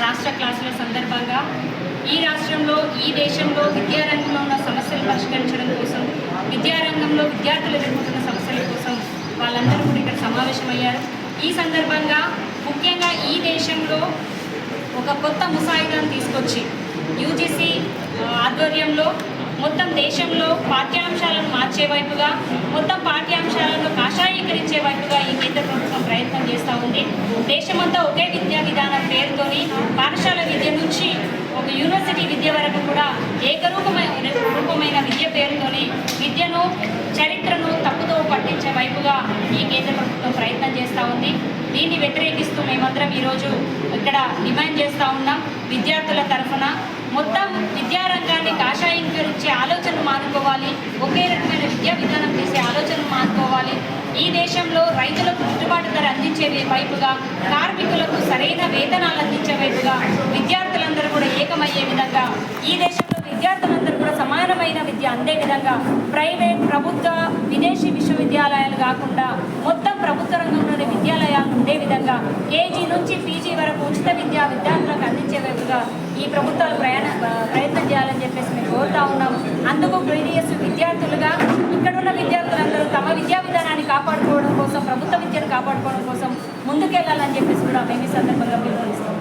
రాష్ట్ర క్లాసుల సందర్భంగా ఈ రాష్ట్రంలో ఈ దేశంలో విద్యారంగంలో ఉన్న సమస్యలు పరిష్కరించడం కోసం విద్యారంగంలో విద్యార్థులు ఎదుర్కొంటున్న సమస్యల కోసం వాళ్ళందరూ కూడా ఇక్కడ సమావేశమయ్యారు. ఈ సందర్భంగా ముఖ్యంగా ఈ దేశంలో ఒక కొత్త ముసాయిదాను తీసుకొచ్చి యూజీసీ ఆధ్వర్యంలో మొత్తం దేశంలో పాఠ్యాంశాలను మార్చే వైపుగా మొత్తం పాఠ్యాంశాలను కాషాయీకరించే వైపుగా ఈ కేంద్ర ప్రభుత్వం ప్రయత్నం చేస్తూ ఉంది. దేశమంతా ఒకే విద్యా విధానం పేరుతోని పాఠశాల విద్య నుంచి ఒక యూనివర్సిటీ విద్య వరకు కూడా ఏకరూపమైన రూపమైన విద్య పేరుతోని విద్యను చరిత్రను తప్పుతో పట్టించే వైపుగా ఈ కేంద్ర ప్రభుత్వం ప్రయత్నం చేస్తూ ఉంది. దీన్ని వ్యతిరేకిస్తూ మేమందరం ఈరోజు ఇక్కడ డిమాండ్ చేస్తూ ఉన్నాం విద్యార్థుల తరఫున. మొత్తం విద్యారంగాన్ని కాషాయీకరించే ఆలోచనలు మానుకోవాలి. ఒకే రకమైన విద్యా విధానం చేసే ఆలోచనలు మానుకోవాలి. ఈ దేశంలో రైతుల అందించే వైపుగా కార్మికులకు సరైన వేతనాలు అందించే వైపుగా విద్యార్థులందరూ కూడా ఏకమయ్యే విధంగా ఈ దేశంలో విద్యార్థులందరూ కూడా సమానమైన విద్య అందే విధంగా ప్రైవేట్ ప్రభుత్వ విదేశీ విశ్వవిద్యాలయాలు కాకుండా మొత్తం ప్రభుత్వ రంగంలోని విద్యాలయాలు ఉండే విధంగా కేజీ నుంచి పీజీ వరకు ఉచిత విద్య విద్యార్థులకు అందించే వైపుగా ఈ ప్రభుత్వాలు ప్రయాణ ప్రయత్నం చేయాలని చెప్పేసి మేము కోరుతా ఉన్నాము. అందుకు ప్రీవియస్ విద్యార్థులుగా ఇక్కడున్న విద్యార్థులందరూ తమ విద్యా విధానాన్ని కాపాడుకోవడం కాపాడుకోవడం కోసం ముందుకెళ్ళాలని చెప్పేసి కూడా మేము ఈ సందర్భంగా పిలుపునిస్తాం.